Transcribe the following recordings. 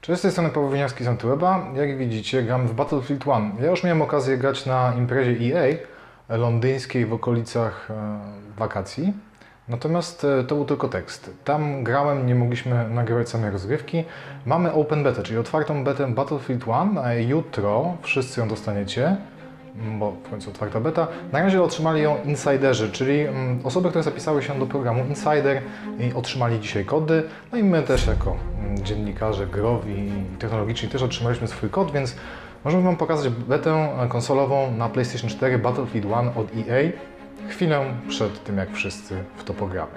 Cześć, z tej strony Paweł Winiarski z Antyweba. Jak widzicie, gram w Battlefield 1. Ja już miałem okazję grać na imprezie EA londyńskiej w okolicach e, wakacji. Natomiast e, to był tylko tekst. Tam grałem, nie mogliśmy nagrywać samej rozgrywki. Mamy Open Beta, czyli otwartą betę Battlefield 1. a Jutro wszyscy ją dostaniecie, bo w końcu otwarta beta. Na razie otrzymali ją insiderzy, czyli mm, osoby, które zapisały się do programu Insider i otrzymali dzisiaj kody. No i my też jako mm, dziennikarze growi i technologiczni też otrzymaliśmy swój kod, więc możemy Wam pokazać betę e, konsolową na PlayStation 4 Battlefield 1 od EA chwilę przed tym, jak wszyscy w to pogramy.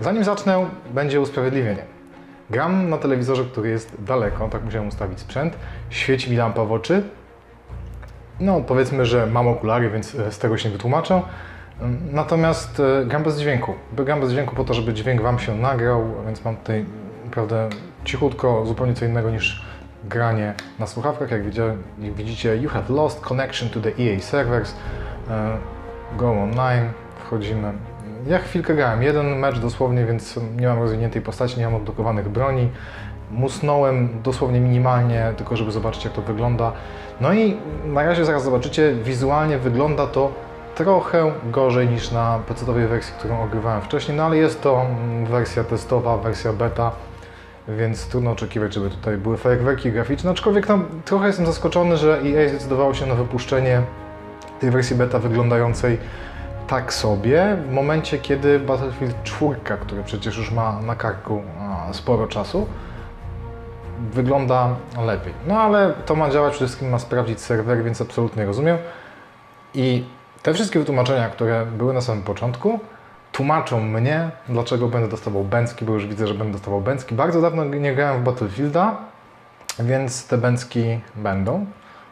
Zanim zacznę, będzie usprawiedliwienie. Gram na telewizorze, który jest daleko, tak musiałem ustawić sprzęt. Świeci mi lampa w oczy. No, powiedzmy, że mam okulary, więc e, z tego się nie wytłumaczę. Mm, Natomiast e, gram bez dźwięku. Gram bez dźwięku po to, żeby dźwięk Wam się nagrał, więc mam tutaj naprawdę cichutko, zupełnie co innego niż granie na słuchawkach. Jak widzicie, you have lost connection to the EA servers. E, Go online, wchodzimy. Ja chwilkę grałem, jeden mecz dosłownie, więc nie mam rozwiniętej postaci, nie mam odblokowanych broni. Musnąłem dosłownie minimalnie, tylko żeby zobaczyć jak to wygląda. No i na razie zaraz zobaczycie, wizualnie wygląda to trochę gorzej niż na PC-owej wersji, którą ogrywałem wcześniej, no ale jest to mm, wersja testowa, wersja beta, więc trudno oczekiwać, żeby tutaj były fajerwerki graficzne, aczkolwiek tam trochę jestem zaskoczony, że EA zdecydowało się na wypuszczenie tej wersji beta wyglądającej tak sobie, w momencie kiedy Battlefield 4, który przecież już ma na karku sporo czasu, wygląda lepiej. No ale to ma działać, przede wszystkim ma sprawdzić serwer, więc absolutnie rozumiem. I te wszystkie wytłumaczenia, które były na samym początku, tłumaczą mnie, dlaczego będę dostawał bęcki, bo już widzę, że będę dostawał bęcki. Bardzo dawno nie grałem w Battlefielda, więc te bęcki będą.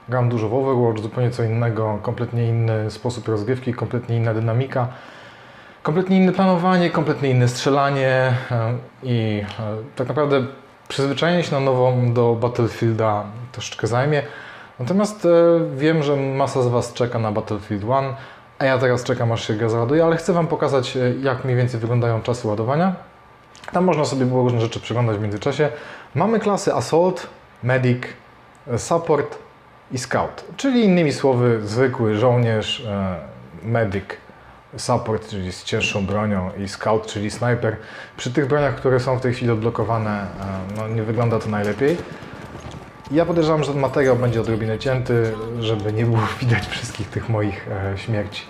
Gram dużo w Overwatch, zupełnie co innego, kompletnie inny sposób rozgrywki, kompletnie inna dynamika, kompletnie inne planowanie, kompletnie inne strzelanie e, i e, tak naprawdę przyzwyczajenie się na nowo do Battlefielda troszeczkę zajmie. Natomiast e, wiem, że masa z Was czeka na Battlefield 1, a ja teraz czekam aż się gra załaduje, ale chcę Wam pokazać jak mniej więcej wyglądają czasy ładowania. Tam można sobie było różne rzeczy przeglądać w międzyczasie. Mamy klasy Assault, Medic, Support i Scout, czyli innymi słowy zwykły żołnierz, e, medic, support, czyli z cięższą bronią i scout, czyli sniper. Przy tych broniach, które są w tej chwili odblokowane, e, no, nie wygląda to najlepiej. Ja podejrzewam, że ten materiał będzie odrobinę cięty, żeby nie było widać wszystkich tych moich e, śmierci.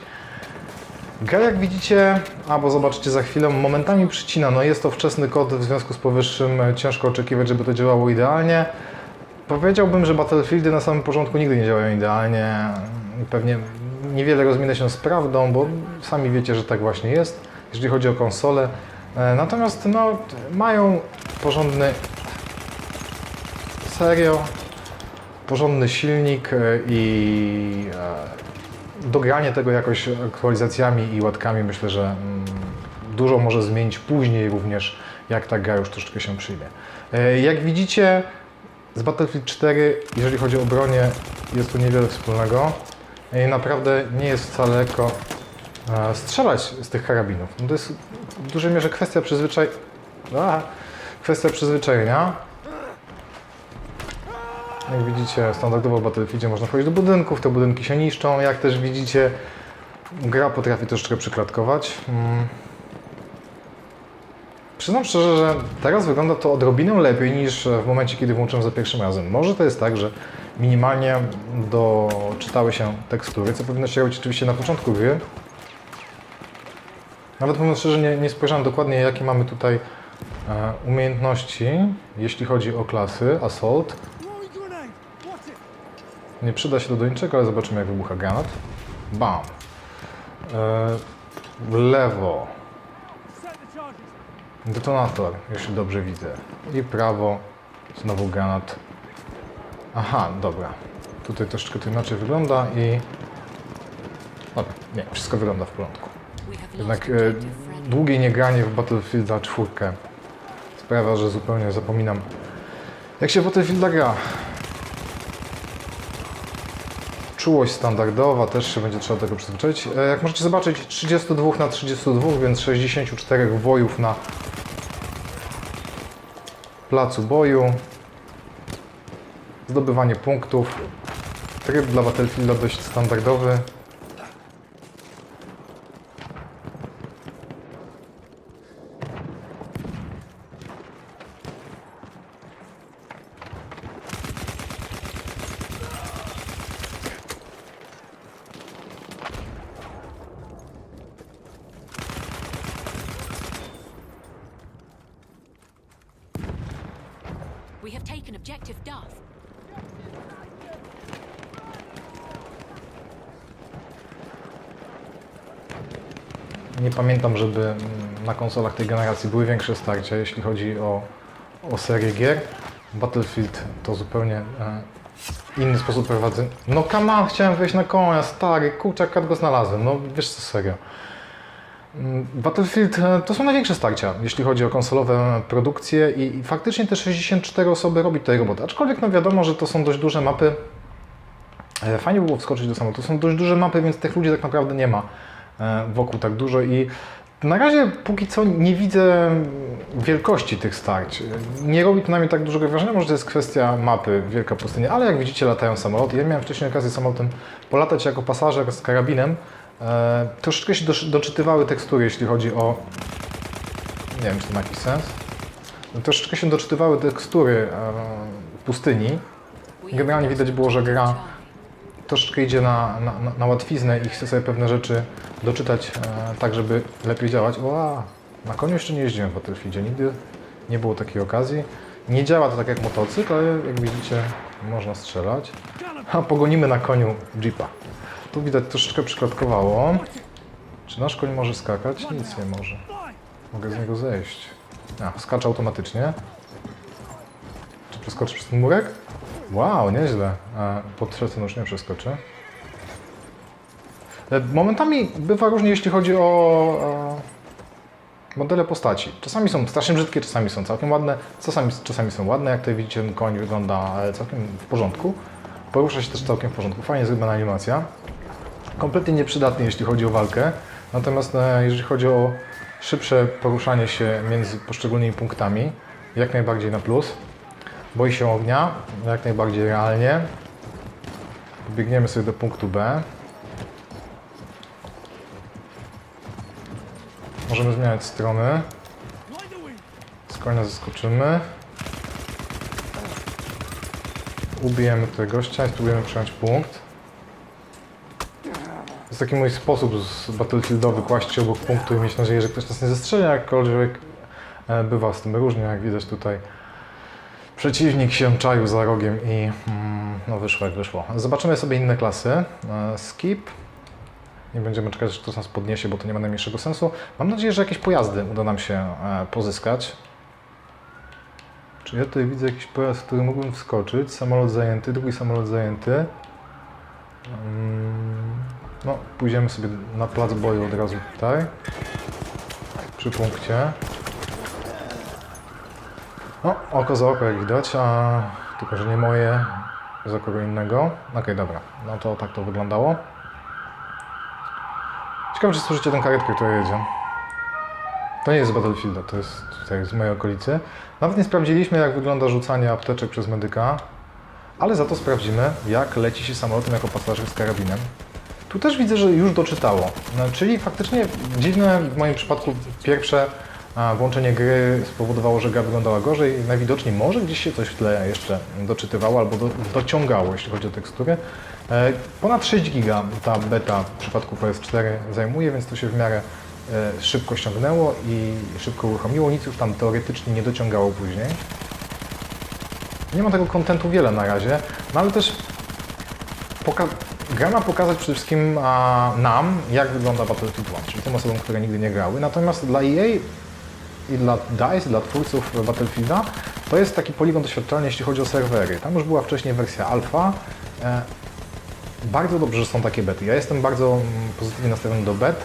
Gra jak widzicie, albo zobaczycie za chwilę, momentami przycina. No jest to wczesny kod, w związku z powyższym ciężko oczekiwać, żeby to działało idealnie. Powiedziałbym, że Battlefieldy na samym początku nigdy nie działają idealnie. Pewnie niewiele rozminę się z prawdą, bo sami wiecie, że tak właśnie jest, jeżeli chodzi o konsole. E, Natomiast no, mają porządny serio, porządny silnik e, i e, dogranie tego jakoś aktualizacjami i łatkami myślę, że mm, dużo może zmienić później również, jak ta gra już troszeczkę się przyjmie. Jak widzicie, z Battlefield 4, jeżeli chodzi o bronię, jest tu niewiele wspólnego. I naprawdę nie jest wcale lekko e, strzelać z tych karabinów. No to jest w dużej mierze kwestia przyzwyczaj... A, kwestia przyzwyczajenia. Jak widzicie, standardowo w Battlefieldzie można wchodzić do budynków, te budynki się niszczą. Jak też widzicie, gra potrafi troszeczkę przyklatkować. Przyznam szczerze, że teraz wygląda to odrobinę lepiej niż w momencie, kiedy włączyłem za pierwszym razem. Może to jest tak, że minimalnie doczytały się tekstury, co powinno się robić oczywiście na początku gry. Nawet mówiąc szczerze, nie, nie spojrzałem dokładnie, jakie mamy tutaj e, umiejętności, jeśli chodzi o klasy Assault. Nie przyda się do niczego, ale zobaczymy, jak wybucha granat. Bam. E, w lewo. Detonator, jeśli dobrze widzę. I prawo, znowu granat. Aha, dobra. Tutaj troszeczkę to inaczej wygląda i... Dobra, nie, wszystko wygląda w porządku. Jednak e, długie niegranie w Battlefielda 4 sprawia, że zupełnie zapominam jak się Battlefielda gra. Czułość standardowa, też się będzie trzeba do tego przyzwyczaić. E, Jak możecie zobaczyć, 32 na 32, więc 64 wojów na placu boju, zdobywanie punktów, tryb dla Battlefielda dość standardowy. We have taken objective Duff. Nie pamiętam, żeby mm, na konsolach tej generacji były większe starcia, jeśli chodzi o, o serię gier. Battlefield to zupełnie e, inny sposób prowadzenia. No on, chciałem wejść na konia, stary, kurczak, jak go znalazłem, no wiesz co, serio. Mm, Battlefield e, to są największe starcia, jeśli chodzi o konsolowe produkcje i, i faktycznie te 64 osoby robi tutaj robotę. Aczkolwiek no wiadomo, że to są dość duże mapy. E, Fajnie by było wskoczyć do samolotu. To są dość duże mapy, więc tych ludzi tak naprawdę nie ma e, wokół tak dużo i na razie póki co nie widzę wielkości tych starć. Nie robi to na mnie tak dużego wrażenia, może to jest kwestia mapy, wielka pustynia, ale jak widzicie latają samoloty. Ja miałem wcześniej okazję samolotem polatać jako pasażer z karabinem. E, troszeczkę się doczytywały tekstury, jeśli chodzi o... Nie wiem, czy to ma jakiś sens. Troszeczkę się doczytywały tekstury e, pustyni. Generalnie widać było, że gra troszeczkę idzie na, na- na łatwiznę i chce sobie pewne rzeczy doczytać e, tak, żeby lepiej działać. Ła, na koniu jeszcze nie jeździłem w Battlefieldzie, nigdy nie było takiej okazji. Nie działa to tak jak motocykl, ale jak widzicie można strzelać. A pogonimy na koniu jeepa. Tu widać troszeczkę przypadkowało. Czy nasz koń może skakać? Nic nie może. Mogę z niego zejść. A, skacza automatycznie. Czy przeskoczy przez ten murek? Wow, nieźle. A pod trzecem już nie przeskoczy. E, Momentami bywa różnie, jeśli chodzi o e, modele postaci. Czasami są strasznie brzydkie, czasami są całkiem ładne, czasami, czasami są ładne. Jak tutaj widzicie, ten koń wygląda e, całkiem w porządku. Porusza się też całkiem w porządku. Fajnie zrobiona animacja. Kompletnie nieprzydatny, jeśli chodzi o walkę. Natomiast jeżeli chodzi o szybsze poruszanie się między poszczególnymi punktami, jak najbardziej na plus. Boi się ognia, jak najbardziej realnie. Biegniemy sobie do punktu B. Możemy zmieniać strony. Z konia zeskoczymy. Ubijemy tutaj gościa i spróbujemy przejąć punkt. To jest taki mój sposób z Battlefieldowy kłaść się obok punktu i mieć nadzieję, że ktoś nas nie zestrzeli, jakkolwiek e, bywa z tym różnie, jak widać tutaj. Przeciwnik się czaił za rogiem i mm, no wyszło jak wyszło. Zobaczymy sobie inne klasy. E, Skip. Nie będziemy czekać, aż ktoś nas podniesie, bo to nie ma najmniejszego sensu. Mam nadzieję, że jakieś pojazdy uda nam się e, pozyskać. Czy ja tutaj widzę jakiś pojazd, w który mógłbym wskoczyć? Samolot zajęty, drugi samolot zajęty. Mm, No, pójdziemy sobie na plac boju od razu tutaj. Przy punkcie. No, oko za oko jak widać, a tylko, że nie moje, za kogo innego. Okej, dobra, no to tak to wyglądało. Ciekawe, czy słyszycie tę karetkę, która jedzie. To nie jest z Battlefielda, to jest tutaj z mojej okolicy. Nawet nie sprawdziliśmy, jak wygląda rzucanie apteczek przez medyka, ale za to sprawdzimy, jak leci się samolotem jako pasażer z karabinem. Tu też widzę, że już doczytało. No, czyli faktycznie dziwne w moim przypadku pierwsze a, włączenie gry spowodowało, że gra wyglądała gorzej. Najwidoczniej może gdzieś się coś w tle jeszcze doczytywało albo do, dociągało, jeśli chodzi o tekstury. E, ponad 6 giga ta beta w przypadku PS4 zajmuje, więc to się w miarę e, szybko ściągnęło i szybko uruchomiło. Nic już tam teoretycznie nie dociągało później. Nie ma tego kontentu wiele na razie, no ale też poka- gra ma pokazać przede wszystkim a, nam, jak wygląda Battlefield 1, czyli tym osobom, które nigdy nie grały. Natomiast dla EA i dla DICE, dla twórców Battlefielda, to jest taki poligon doświadczalny, jeśli chodzi o serwery. Tam już była wcześniej wersja alfa. E, bardzo dobrze, że są takie bety. Ja jestem bardzo mm, pozytywnie nastawiony do bet.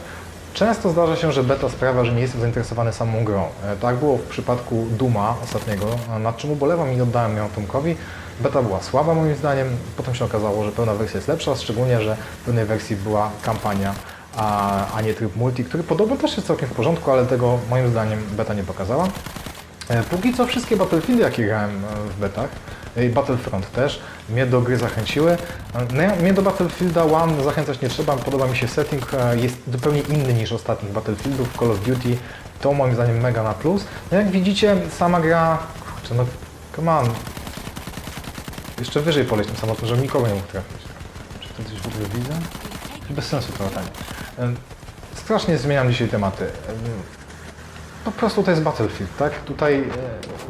Często zdarza się, że beta sprawia, że nie jestem zainteresowany samą grą. E, Tak było w przypadku Duma ostatniego, nad czym ubolewam i oddałem ją Tomkowi. Beta była słaba moim zdaniem, potem się okazało, że pełna wersja jest lepsza, szczególnie, że w pełnej wersji była kampania, a, a nie tryb multi, który podobno też jest całkiem w porządku, ale tego moim zdaniem beta nie pokazała. E, Póki co wszystkie Battlefieldy, jakie grałem e, w betach, e, i Battlefront też, mnie do gry zachęciły. No mnie do Battlefielda One zachęcać nie trzeba, podoba mi się setting, jest zupełnie inny niż ostatnich Battlefieldów, Call of Duty, to moim zdaniem mega na plus. No jak widzicie, sama gra, kurczę no, come on, jeszcze wyżej poleć tym samolotem, żeby nikogo nie mógł trafić. Czy to coś w ogóle widzę? Bez sensu to latanie. Strasznie zmieniam dzisiaj tematy. Po prostu to jest Battlefield, tak? Tutaj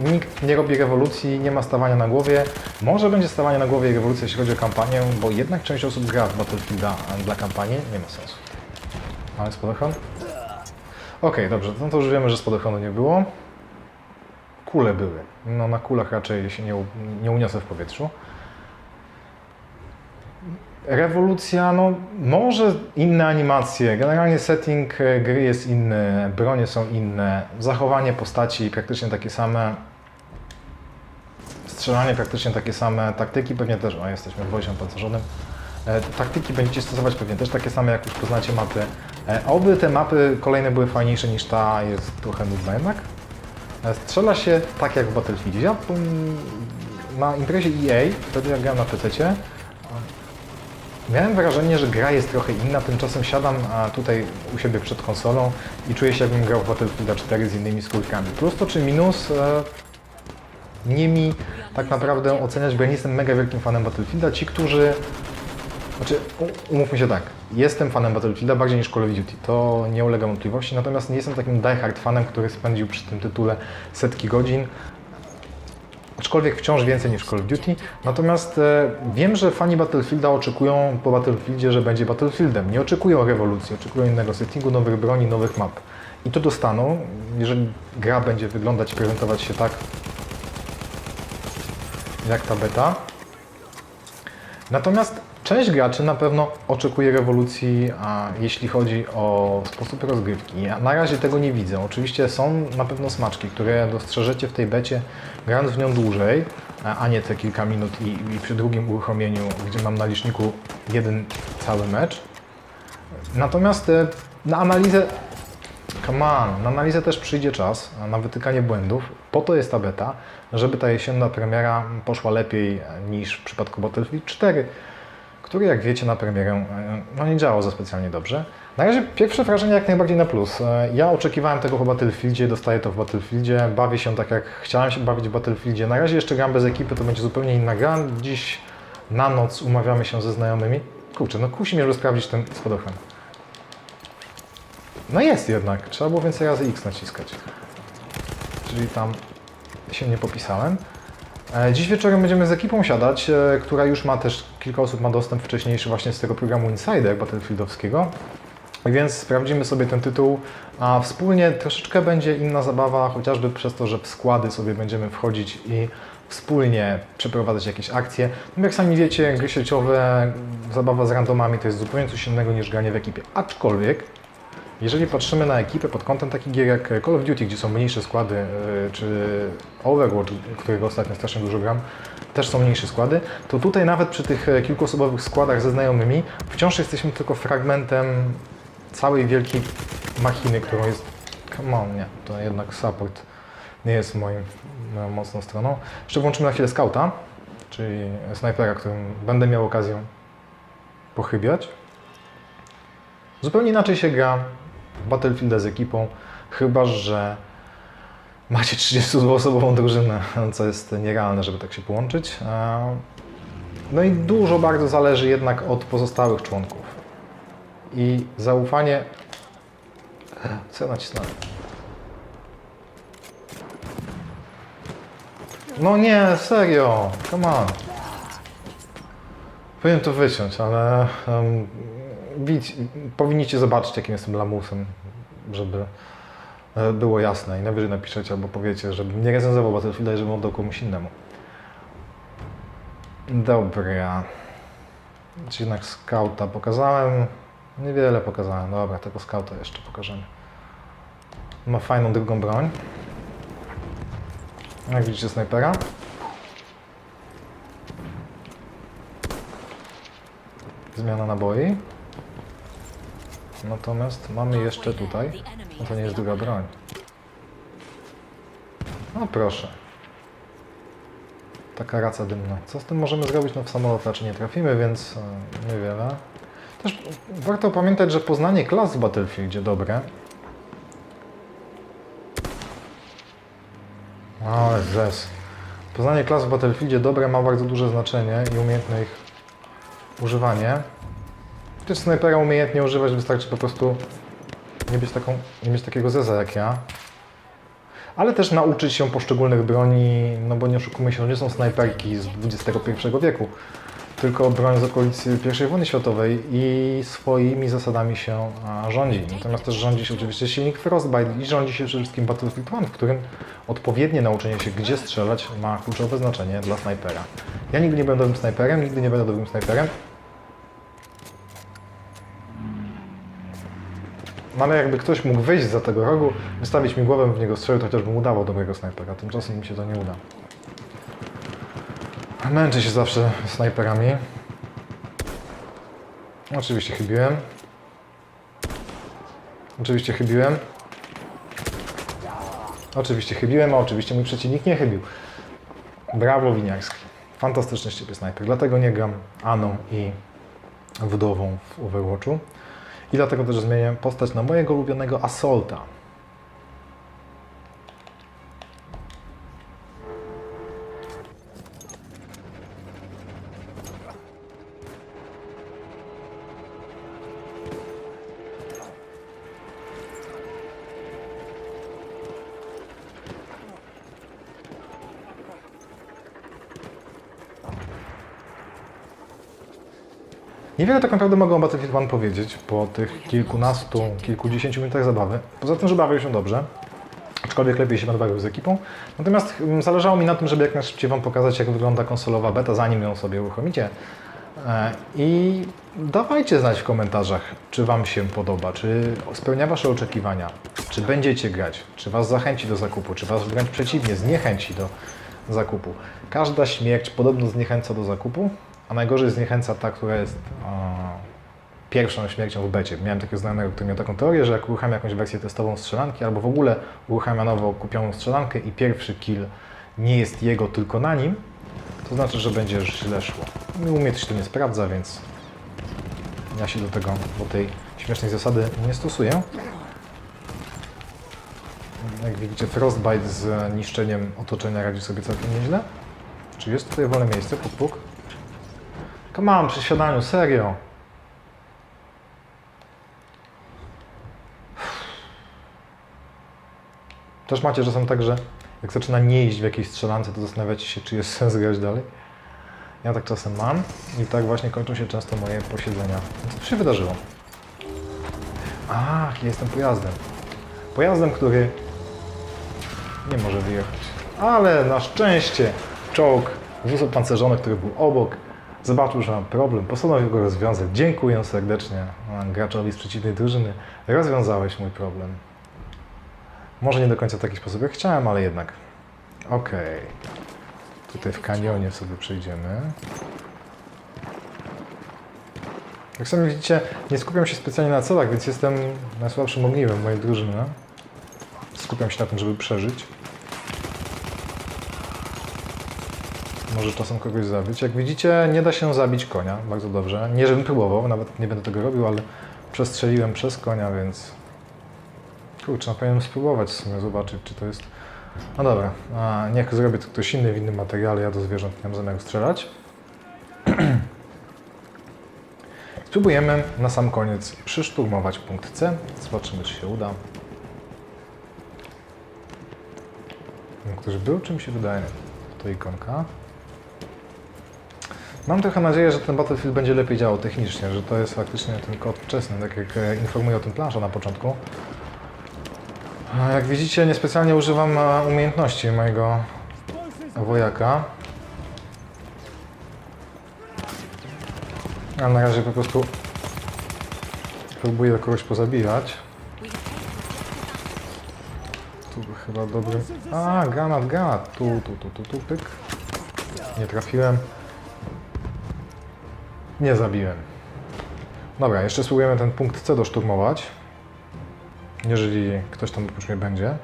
e, nikt nie robi rewolucji, nie ma stawania na głowie. Może będzie stawanie na głowie i rewolucja, jeśli chodzi o kampanię, bo jednak część osób gra w Battlefielda dla kampanii. Nie ma sensu. Mamy spadochron? Okej, dobrze, no to już wiemy, że spadochronu nie było. Kule były. No na kulach raczej się nie, nie uniosę w powietrzu. Rewolucja, no może inne animacje, generalnie setting e, gry jest inny, bronie są inne, zachowanie postaci praktycznie takie same, strzelanie praktycznie takie same, taktyki pewnie też, o jesteśmy w wojskiem pancerzonym, e, taktyki będziecie stosować pewnie też takie same, jak już poznacie mapy. E, oby te mapy kolejne były fajniejsze niż ta, jest trochę nudna jednak. Strzela się tak jak w Battlefieldzie. Ja na imprezie EA, wtedy jak grałem na PC, Miałem wrażenie, że gra jest trochę inna, tymczasem siadam tutaj u siebie przed konsolą i czuję się jakbym grał w Battlefielda 4 z innymi skórkami. Plus to czy minus, e, nie mi tak naprawdę oceniać, bo ja nie jestem mega wielkim fanem Battlefielda. Ci, którzy... Znaczy, umówmy się tak, jestem fanem Battlefielda bardziej niż Call of Duty, to nie ulega wątpliwości, natomiast nie jestem takim diehard fanem, który spędził przy tym tytule setki godzin aczkolwiek wciąż więcej niż Call of Duty. Natomiast e, wiem, że fani Battlefielda oczekują po Battlefieldzie, że będzie Battlefieldem. Nie oczekują rewolucji, oczekują innego settingu, nowych broni, nowych map. I to dostaną, jeżeli gra będzie wyglądać i prezentować się tak, jak ta beta. Natomiast część graczy na pewno oczekuje rewolucji, a jeśli chodzi o sposób rozgrywki. Ja na razie tego nie widzę. Oczywiście są na pewno smaczki, które dostrzeżecie w tej becie, grając w nią dłużej, a nie te kilka minut i, i przy drugim uruchomieniu, gdzie mam na liczniku jeden cały mecz. Natomiast e, na analizę Come on, na analizę też przyjdzie czas, na wytykanie błędów. Po to jest ta beta, żeby ta jesienna premiera poszła lepiej niż w przypadku Battlefield 4, który jak wiecie na premierę e, no nie działał za specjalnie dobrze. Na razie pierwsze wrażenie jak najbardziej na plus. E, Ja oczekiwałem tego po Battlefieldzie, dostaję to w Battlefieldzie, bawię się tak jak chciałem się bawić w Battlefieldzie. Na razie jeszcze gram bez ekipy, to będzie zupełnie inna gra. Dziś na noc umawiamy się ze znajomymi. Kurczę, no kusi mnie, żeby sprawdzić ten spadochron. No jest jednak. Trzeba było więcej razy X naciskać. Czyli tam się nie popisałem. E, Dziś wieczorem będziemy z ekipą siadać, e, która już ma też, kilka osób ma dostęp wcześniejszy właśnie z tego programu Insider Battlefieldowskiego. Więc sprawdzimy sobie ten tytuł, a wspólnie troszeczkę będzie inna zabawa, chociażby przez to, że w składy sobie będziemy wchodzić i wspólnie przeprowadzać jakieś akcje. No jak sami wiecie, gry sieciowe, zabawa z randomami to jest zupełnie coś innego niż granie w ekipie. Aczkolwiek jeżeli patrzymy na ekipę pod kątem takich gier jak Call of Duty, gdzie są mniejsze składy, yy, czy Overwatch, którego ostatnio strasznie dużo gram, też są mniejsze składy, to tutaj nawet przy tych e, kilkuosobowych składach ze znajomymi wciąż jesteśmy tylko fragmentem całej wielkiej machiny, którą jest... Come on, nie, to jednak support nie jest moim, moją mocną stroną. Jeszcze włączymy na chwilę skauta, czyli snajpera, którym będę miał okazję pochybiać. Zupełnie inaczej się gra Battlefielda z ekipą, chyba że macie 30-osobową drużynę, co jest nierealne, żeby tak się połączyć. E, No i dużo bardzo zależy jednak od pozostałych członków. I zaufanie... Co ja nacisnąłem? No nie, serio, come on. Powinien to wyciąć, ale um, widz, powinniście zobaczyć, jakim jestem lamusem, żeby e, było jasne i najwyżej napiszecie albo powiecie, żebym nie recenzował Battlefielda i żebym oddał komuś innemu. Dobra. Czy jednak skauta pokazałem? Niewiele pokazałem. Dobra, tego skauta jeszcze pokażemy. Ma fajną drugą broń. Jak widzicie snajpera. Zmiana naboi. Natomiast mamy jeszcze tutaj. No to nie jest druga broń. No proszę. Taka raca dymna. Co z tym możemy zrobić? No w samolot raczej nie trafimy, więc e, niewiele. Też warto pamiętać, że poznanie klas w Battlefieldzie dobre. Ale zes. Poznanie klas w Battlefieldzie dobre ma bardzo duże znaczenie i umiejętne ich używanie. Też snajpera umiejętnie używać wystarczy po prostu nie być, taką, nie mieć takiego zeza jak ja. Ale też nauczyć się poszczególnych broni, no bo nie oszukujmy się, to nie są snajperki z XXI wieku, tylko broń z okolicy I wojny światowej i swoimi zasadami się rządzi. Natomiast też rządzi się oczywiście silnik Frostbite i rządzi się przede wszystkim Battlefield 1, w którym odpowiednie nauczenie się, gdzie strzelać, ma kluczowe znaczenie dla snajpera. Ja nigdy nie będę dobrym snajperem, nigdy nie będę dobrym snajperem, No ale jakby ktoś mógł wyjść za tego rogu, wystawić mi głowę w niego strzelił, to chociażbym udawał dobrego snajpera. Tymczasem mi się to nie uda. Męczę się zawsze snajperami. Oczywiście chybiłem. Oczywiście chybiłem. Oczywiście chybiłem, a oczywiście mój przeciwnik nie chybił. Brawo Winiarski. Fantastyczny z ciebie snajper. Dlatego nie gram Aną i wdową w Overwatchu. I dlatego też zmienię postać na mojego ulubionego Assaulta. Niewiele tak naprawdę mogę o Battlefield 1 powiedzieć po tych kilkunastu, kilkudziesięciu minutach zabawy. Poza tym, że bawię się dobrze, aczkolwiek lepiej się będę bawił z ekipą. Natomiast mm, zależało mi na tym, żeby jak najszybciej Wam pokazać, jak wygląda konsolowa beta, zanim ją sobie uruchomicie. E, I dawajcie znać w komentarzach, czy Wam się podoba, czy spełnia Wasze oczekiwania, czy będziecie grać, czy Was zachęci do zakupu, czy Was wręcz przeciwnie, zniechęci do zakupu. Każda śmierć podobno zniechęca do zakupu, a najgorzej zniechęca ta, która jest pierwszą śmiercią w becie. Miałem takiego znajomego, który miał taką teorię, że jak uruchamia jakąś wersję testową strzelanki, albo w ogóle uruchamia nowo kupioną strzelankę i pierwszy kill nie jest jego, tylko na nim, to znaczy, że będzie źle szło. U mnie to się to nie sprawdza, więc ja się do tego, do tej śmiesznej zasady nie stosuję. Jak widzicie, Frostbite z niszczeniem otoczenia radzi sobie całkiem nieźle. Czy jest tutaj wolne miejsce? Puk, Come on, przy siadaniu, serio. Też macie czasem tak, że jak zaczyna nie iść w jakiejś strzelance, to zastanawiacie się, czy jest sens grać dalej. Ja tak czasem mam i tak właśnie kończą się często moje posiedzenia. Co tu się wydarzyło? Ach, ja jestem pojazdem. Pojazdem, który nie może wyjechać. Ale na szczęście czołg, wóz opancerzony, który był obok, zobaczył, że mam problem, postanowił go rozwiązać. Dziękuję serdecznie graczowi z przeciwnej drużyny. Rozwiązałeś mój problem. Może nie do końca w taki sposób jak chciałem, ale jednak. Okej. Tutaj w kanionie sobie przejdziemy. Jak sami widzicie, nie skupiam się specjalnie na celach, więc jestem najsłabszym ogniwem mojej drużyny. Skupiam się na tym, żeby przeżyć. Może czasem kogoś zabić. Jak widzicie, nie da się zabić konia bardzo dobrze. Nie, żebym próbował, nawet nie będę tego robił, ale przestrzeliłem przez konia, więc... Kurczę, no powinienem spróbować w sumie, zobaczyć, czy to jest... No dobra, a niech zrobię to ktoś inny w innym materiale, ja do zwierząt nie mam zamiaru strzelać. Spróbujemy na sam koniec przyszturmować punkt C. Zobaczymy, czy się uda. Ktoś był, czy mi się wydaje? To ikonka. Mam trochę nadzieję, że ten Battlefield będzie lepiej działał technicznie, że to jest faktycznie ten kod wczesny, tak jak e, informuje o tym plansza na początku. Jak widzicie, niespecjalnie używam e, umiejętności mojego wojaka. A na razie po prostu próbuję kogoś pozabijać. Tu chyba dobry... A, granat, granat. Tu, tu, tu, tu, tu, pyk. Nie trafiłem. Nie zabiłem. Dobra, jeszcze spróbujemy ten punkt C doszturmować. Jeżeli ktoś tam oprócz mnie będzie.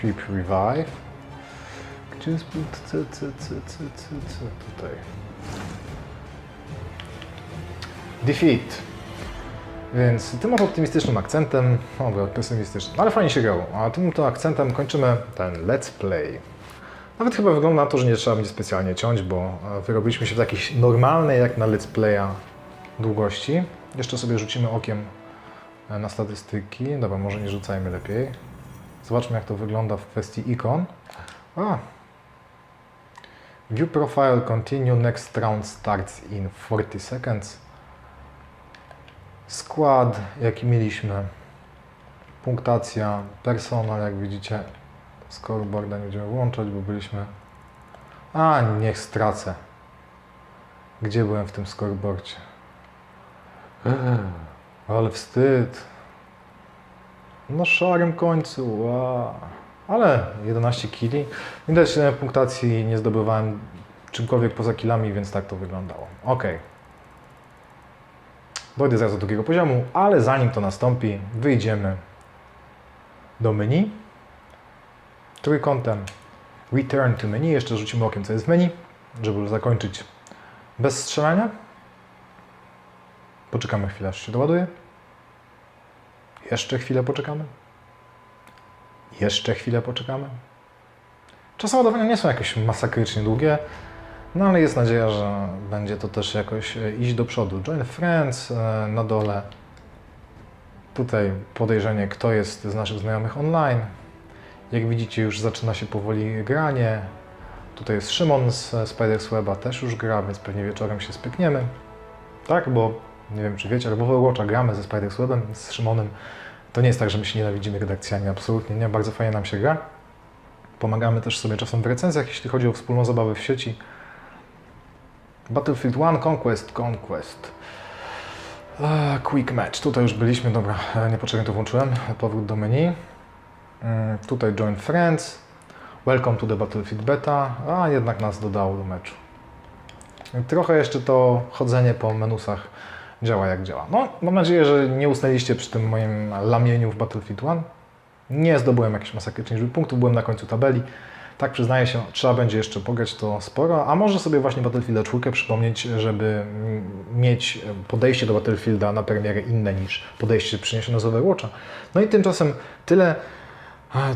Clip Revive. Gdzie jest... C, c, c, c, c, c, tutaj. Defeat. Więc tym oto optymistycznym akcentem, o, pesymistycznym, ale fajnie się grało. A tym to akcentem kończymy ten let's play. Nawet chyba wygląda na to, że nie trzeba będzie specjalnie ciąć, bo e, wyrobiliśmy się w takiej normalnej, jak na let's playa, długości. Jeszcze sobie rzucimy okiem e, na statystyki. Dobra, może nie rzucajmy lepiej. Zobaczmy, jak to wygląda w kwestii ikon. A. View profile continue, next round starts in 40 seconds. Skład, jaki mieliśmy. Punktacja, personal, jak widzicie. Scoreboarda nie będziemy włączać, bo byliśmy... A, niech stracę. Gdzie byłem w tym scoreboardzie? Ale wstyd. Na szarym końcu. Ale 11 kili. Widać, że punktacji nie zdobywałem czymkolwiek poza kilami, więc tak to wyglądało. Ok. Dojdę zaraz do drugiego poziomu, ale zanim to nastąpi, wyjdziemy do menu. Trójkątem Return to menu. Jeszcze rzucimy okiem, co jest w menu, żeby zakończyć bez strzelania. Poczekamy chwilę, aż się doładuje. Jeszcze chwilę poczekamy. Jeszcze chwilę poczekamy. Czasy ładowania nie są jakieś masakrycznie długie, no ale jest nadzieja, że będzie to też jakoś e, iść do przodu. Join Friends e, na dole. Tutaj podejrzenie, kto jest z naszych znajomych online. Jak widzicie, już zaczyna się powoli granie. Tutaj jest Szymon z Spiders Weba, też już gra, więc pewnie wieczorem się spykniemy. Tak, bo nie wiem, czy wiecie, ale w Overwatcha gramy ze Spiders Webem, z Szymonem. To nie jest tak, że my się nienawidzimy redakcjami, absolutnie nie. Bardzo fajnie nam się gra. Pomagamy też sobie czasem w recenzjach, jeśli chodzi o wspólną zabawę w sieci. Battlefield 1 Conquest, Conquest. Eee, quick Match, tutaj już byliśmy, dobra, niepotrzebnie to włączyłem. Powrót do menu. Mm, Tutaj Join Friends. Welcome to the Battlefield Beta. A jednak nas dodało do meczu. Trochę jeszcze to chodzenie po menusach działa jak działa. No, mam nadzieję, że nie usnęliście przy tym moim lamieniu w Battlefield 1. Nie zdobyłem jakichś masakrycznych liczby punktów, byłem na końcu tabeli. Tak przyznaję się, trzeba będzie jeszcze pograć to sporo, a może sobie właśnie Battlefielda 4 przypomnieć, żeby mieć podejście do Battlefielda na premierę inne niż podejście przyniesione z Overwatcha. No i tymczasem tyle.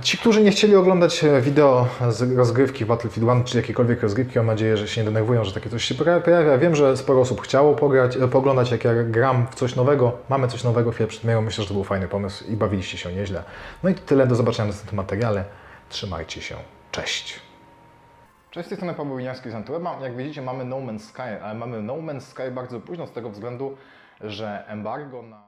Ci, którzy nie chcieli oglądać e, wideo z rozgrywki Battlefield 1, czy jakiejkolwiek rozgrywki, mam nadzieję, że się nie denerwują, że takie coś się pojawia. Wiem, że sporo osób chciało pograć, e, poglądać, jak ja gram w coś nowego. Mamy coś nowego chwilę przed. Myślę, że to był fajny pomysł i bawiliście się nieźle. No i tyle. Do zobaczenia w następnym materiale. Trzymajcie się. Cześć. Cześć, z tej strony Paweł Winiarski z Antweba. Jak widzicie, mamy No Man's Sky, ale mamy No Man's Sky bardzo późno z tego względu, że embargo na...